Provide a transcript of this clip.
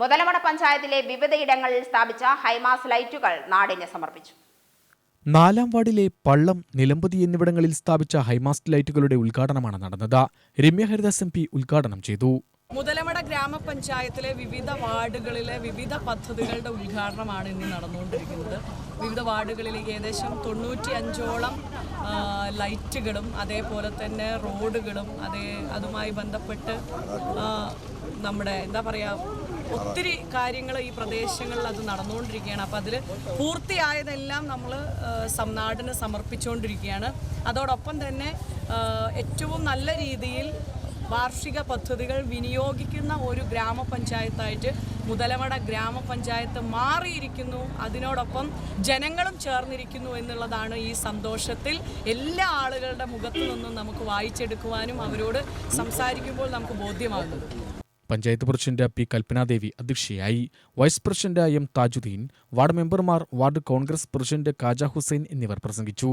മുതലമട പഞ്ചായത്തിലെ വിവിധയിടങ്ങളിൽ സ്ഥാപിച്ച ഹൈമാസ് ലൈറ്റുകൾ നാടിന് സമർപ്പിച്ചു. നാലാം വാർഡിലെ പള്ളം നിലമ്പതി എന്നിവിടങ്ങളിൽ സ്ഥാപിച്ച ഹൈമാസ്റ്റ് ലൈറ്റുകളുടെ ഉദ്ഘാടനമാണ് നടന്നത്. രമ്യ ഹരിദാസ് എം പി ഉദ്ഘാടനം ചെയ്തു. മുതലമട ഗ്രാമപഞ്ചായത്തിലെ വിവിധ വാർഡുകളിലെ വിവിധ പദ്ധതികളുടെ ഉദ്ഘാടനമാണ് ഇന്ന് നടന്നുകൊണ്ടിരിക്കുന്നത്. വിവിധ വാർഡുകളിൽ ഏകദേശം തൊണ്ണൂറ്റി അഞ്ചോളം ലൈറ്റുകളും അതേപോലെ തന്നെ റോഡുകളും അതേ അതുമായി ബന്ധപ്പെട്ട് നമ്മുടെ എന്താ പറയുക ഒത്തിരി കാര്യങ്ങൾ ഈ പ്രദേശങ്ങളിൽ അത് നടന്നുകൊണ്ടിരിക്കുകയാണ്. അപ്പോൾ അതിൽ പൂർത്തിയായതെല്ലാം നമ്മൾ സംനാടിന് സമർപ്പിച്ചുകൊണ്ടിരിക്കുകയാണ്. അതോടൊപ്പം തന്നെ ഏറ്റവും നല്ല രീതിയിൽ വാർഷിക പദ്ധതികൾ വിനിയോഗിക്കുന്ന ഒരു ഗ്രാമപഞ്ചായത്തായിട്ട് മുതലമട ഗ്രാമപഞ്ചായത്ത് മാറിയിരിക്കുന്നു. അതിനോടൊപ്പം ജനങ്ങളും ചേർന്നിരിക്കുന്നു എന്നുള്ളതാണ് ഈ സന്തോഷത്തിൽ എല്ലാ ആളുകളുടെ മുഖത്തു നിന്നും നമുക്ക് വായിച്ചെടുക്കുവാനും അവരോട് സംസാരിക്കുമ്പോൾ നമുക്ക് ബോധ്യമാകുന്നത്. പഞ്ചായത്ത് പ്രസിഡന്റ് പി കൽപ്പനാദേവി അധ്യക്ഷയായി. Vice president M Thajudheen ward മെമ്പർമാർ വാർഡ് കോൺഗ്രസ് പ്രസിഡന്റ് കാജ ഹുസൈൻ എന്നിവർ പ്രസംഗിച്ചു.